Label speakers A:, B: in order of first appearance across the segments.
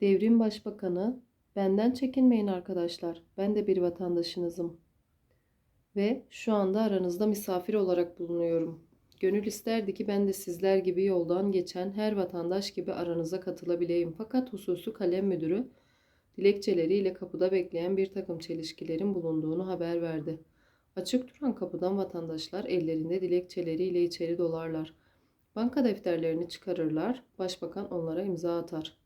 A: Devrim Başbakanı, benden çekinmeyin arkadaşlar. Ben de bir vatandaşınızım. Ve şu anda aranızda misafir olarak bulunuyorum. Gönül isterdi ki ben de sizler gibi yoldan geçen her vatandaş gibi aranıza katılabileyim. Fakat hususi kalem müdürü dilekçeleriyle kapıda bekleyen bir takım çelişkilerin bulunduğunu haber verdi. Açık duran kapıdan vatandaşlar ellerinde dilekçeleriyle içeri dolarlar. Banka defterlerini çıkarırlar, başbakan onlara imza atar.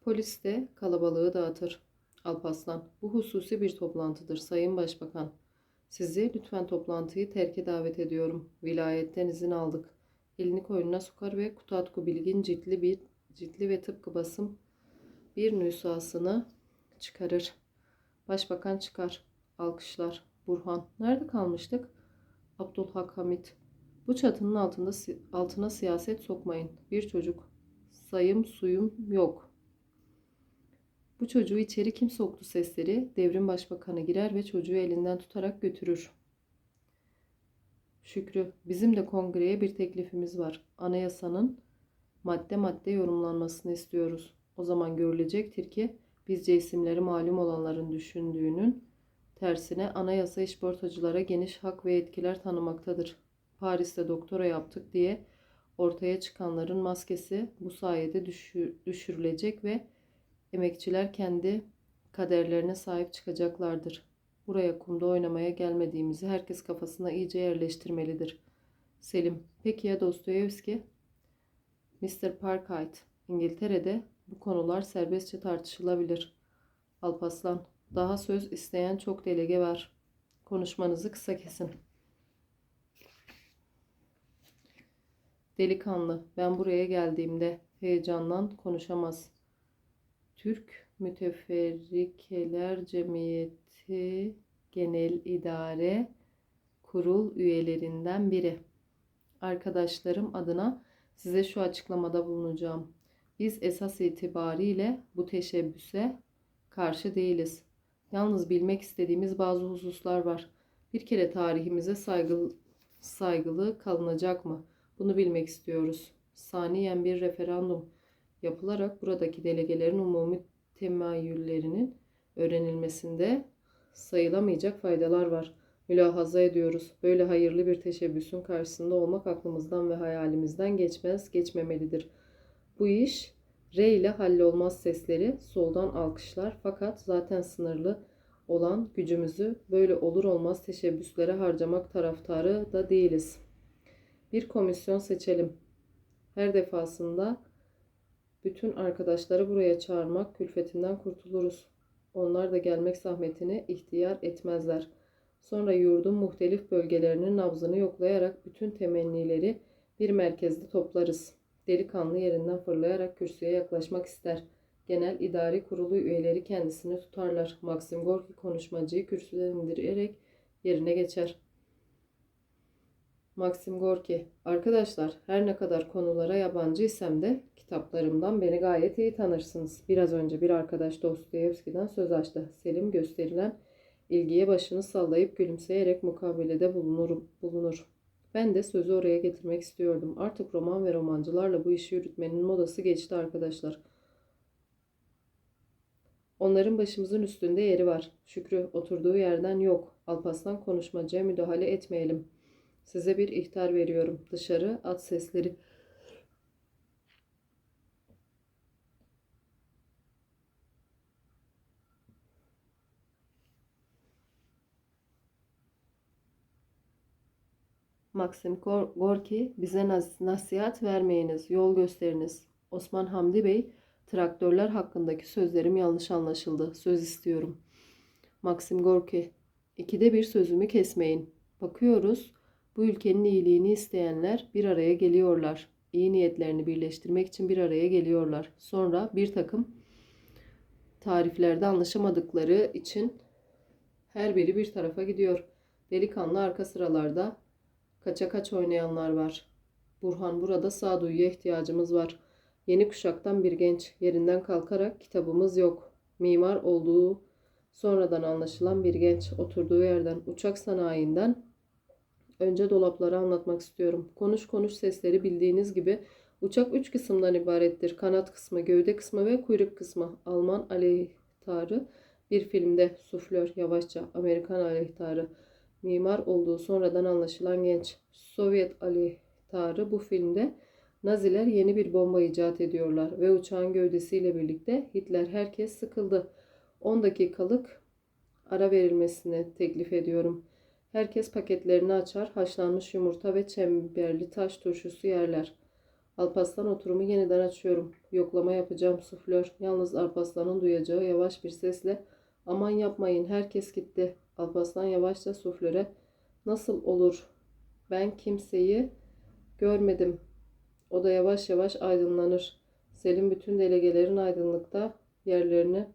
A: Polis de kalabalığı dağıtır. Alpaslan, bu hususi bir toplantıdır Sayın Başbakan. Sizi lütfen toplantıyı terke davet ediyorum. Vilayetten izin aldık. Elini koynuna sokar ve Kutatku Bilgin ciltli bir ciltli ve tıpkı basım bir nüshasını çıkarır. Başbakan çıkar. Alkışlar. Burhan. Nerede kalmıştık? Abdülhak Hamit. Bu çatının altında altına siyaset sokmayın. Bir çocuk. Sayım suyum yok. Bu çocuğu içeri kim soktu sesleri? Devrim başbakanı girer ve çocuğu elinden tutarak götürür. Şükrü, bizim de kongreye bir teklifimiz var. Anayasanın madde madde yorumlanmasını istiyoruz. O zaman görülecektir ki bizce isimleri malum olanların düşündüğünün tersine anayasa işportacılara geniş hak ve yetkiler tanımaktadır. Paris'te doktora yaptık diye ortaya çıkanların maskesi bu sayede düşür- düşürülecek ve emekçiler kendi kaderlerine sahip çıkacaklardır. Buraya kumda oynamaya gelmediğimizi herkes kafasına iyice yerleştirmelidir. Selim, peki ya Dostoyevski? Mr. Parkite, İngiltere'de bu konular serbestçe tartışılabilir. Alpaslan, daha söz isteyen çok delege var. Konuşmanızı kısa kesin. Delikanlı, ben buraya geldiğimde heyecandan konuşamaz. Türk Müteferrikeler Cemiyeti Genel İdare Kurul üyelerinden biri. Arkadaşlarım adına size şu açıklamada bulunacağım. Biz esas itibariyle bu teşebbüse karşı değiliz. Yalnız bilmek istediğimiz bazı hususlar var. Bir kere tarihimize saygılı, saygılı kalınacak mı? Bunu bilmek istiyoruz. Saniyen bir referandum yapılarak buradaki delegelerin umumi temayüllerinin öğrenilmesinde sayılamayacak faydalar var. Mülahaza ediyoruz. Böyle hayırlı bir teşebbüsün karşısında olmak aklımızdan ve hayalimizden geçmez, geçmemelidir. Bu iş R ile hallolmaz sesleri soldan alkışlar fakat zaten sınırlı olan gücümüzü böyle olur olmaz teşebbüslere harcamak taraftarı da değiliz. Bir komisyon seçelim. Her defasında bütün arkadaşları buraya çağırmak külfetinden kurtuluruz. Onlar da gelmek zahmetini ihtiyar etmezler. Sonra yurdun muhtelif bölgelerinin nabzını yoklayarak bütün temennileri bir merkezde toplarız. Delikanlı yerinden fırlayarak kürsüye yaklaşmak ister. Genel İdari Kurulu üyeleri kendisini tutarlar. Maxim Gorki konuşmacıyı kürsüden indirerek yerine geçer. Maxim Gorki, arkadaşlar her ne kadar konulara yabancıysam de kitaplarımdan beni gayet iyi tanırsınız. Biraz önce bir arkadaş Dostoyevski'den söz açtı. Selim gösterilen ilgiye başını sallayıp gülümseyerek mukabelede bulunur. bulunur. Ben de sözü oraya getirmek istiyordum. Artık roman ve romancılarla bu işi yürütmenin modası geçti arkadaşlar. Onların başımızın üstünde yeri var. Şükrü oturduğu yerden yok. Alpaslan konuşmacıya müdahale etmeyelim. Size bir ihtar veriyorum. Dışarı at sesleri. Maxim Gor- Gorki bize nas- nasihat vermeyiniz, yol gösteriniz. Osman Hamdi Bey, traktörler hakkındaki sözlerim yanlış anlaşıldı. Söz istiyorum. Maxim Gorki, ikide bir sözümü kesmeyin. Bakıyoruz, bu ülkenin iyiliğini isteyenler bir araya geliyorlar. İyi niyetlerini birleştirmek için bir araya geliyorlar. Sonra bir takım tariflerde anlaşamadıkları için her biri bir tarafa gidiyor. Delikanlı arka sıralarda Kaça kaç oynayanlar var. Burhan burada sağduyuya ihtiyacımız var. Yeni kuşaktan bir genç yerinden kalkarak kitabımız yok. Mimar olduğu sonradan anlaşılan bir genç oturduğu yerden uçak sanayinden önce dolapları anlatmak istiyorum. Konuş konuş sesleri bildiğiniz gibi Uçak üç kısımdan ibarettir. Kanat kısmı, gövde kısmı ve kuyruk kısmı. Alman aleyhtarı bir filmde suflör yavaşça Amerikan aleyhtarı mimar olduğu sonradan anlaşılan genç. Sovyet aleyhtarı bu filmde Naziler yeni bir bomba icat ediyorlar ve uçağın gövdesiyle birlikte Hitler herkes sıkıldı. 10 dakikalık ara verilmesini teklif ediyorum. Herkes paketlerini açar, haşlanmış yumurta ve çemberli taş turşusu yerler. Alpaslan oturumu yeniden açıyorum. Yoklama yapacağım suflör. Yalnız Alpaslan'ın duyacağı yavaş bir sesle aman yapmayın herkes gitti. Alpaslan yavaşça suflöre nasıl olur? Ben kimseyi görmedim. O da yavaş yavaş aydınlanır. Selim bütün delegelerin aydınlıkta yerlerini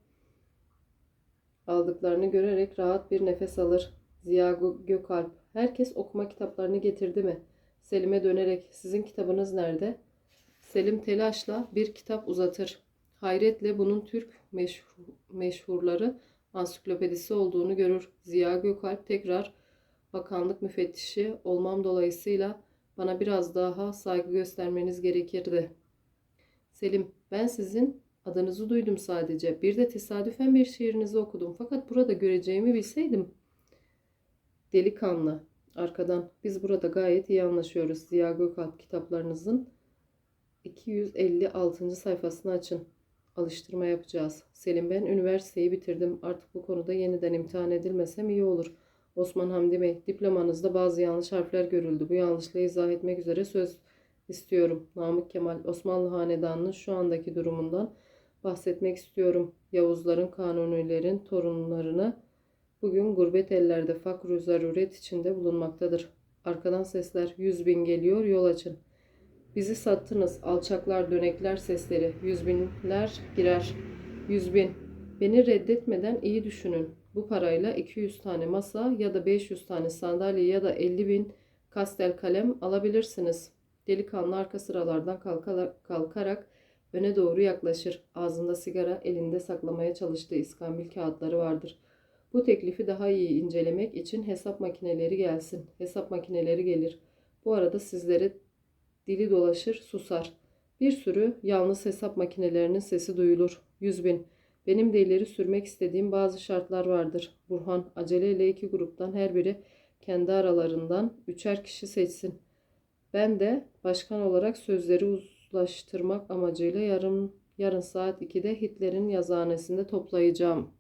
A: aldıklarını görerek rahat bir nefes alır. Ziya Gö- Gökalp, herkes okuma kitaplarını getirdi mi? Selim'e dönerek, sizin kitabınız nerede? Selim telaşla bir kitap uzatır. Hayretle bunun Türk meşhur, meşhurları ansiklopedisi olduğunu görür. Ziya Gökalp tekrar bakanlık müfettişi olmam dolayısıyla bana biraz daha saygı göstermeniz gerekirdi. Selim, ben sizin adınızı duydum sadece. Bir de tesadüfen bir şiirinizi okudum. Fakat burada göreceğimi bilseydim. Delikanlı, arkadan. Biz burada gayet iyi anlaşıyoruz. Ziya Gökalp kitaplarınızın 256. sayfasını açın. Alıştırma yapacağız. Selim ben üniversiteyi bitirdim. Artık bu konuda yeniden imtihan edilmesem iyi olur. Osman Hamdi Bey, diplomanızda bazı yanlış harfler görüldü. Bu yanlışlığı izah etmek üzere söz istiyorum. Namık Kemal, Osmanlı Hanedanı'nın şu andaki durumundan bahsetmek istiyorum. Yavuzların, Kanunilerin torunlarını bugün gurbet ellerde fakr zaruret içinde bulunmaktadır. Arkadan sesler, yüz bin geliyor, yol açın. Bizi sattınız, alçaklar, dönekler sesleri, yüz binler girer. Yüz bin. Beni reddetmeden iyi düşünün. Bu parayla 200 tane masa ya da 500 tane sandalye ya da 50 bin kastel kalem alabilirsiniz. Delikanlı arka sıralardan kalkarak öne doğru yaklaşır. Ağzında sigara, elinde saklamaya çalıştığı iskambil kağıtları vardır. Bu teklifi daha iyi incelemek için hesap makineleri gelsin. Hesap makineleri gelir. Bu arada sizlere dili dolaşır, susar. Bir sürü yalnız hesap makinelerinin sesi duyulur. Yüz bin. Benim de sürmek istediğim bazı şartlar vardır. Burhan aceleyle iki gruptan her biri kendi aralarından üçer kişi seçsin. Ben de başkan olarak sözleri uzlaştırmak amacıyla yarın yarın saat 2'de Hitler'in yazıhanesinde toplayacağım.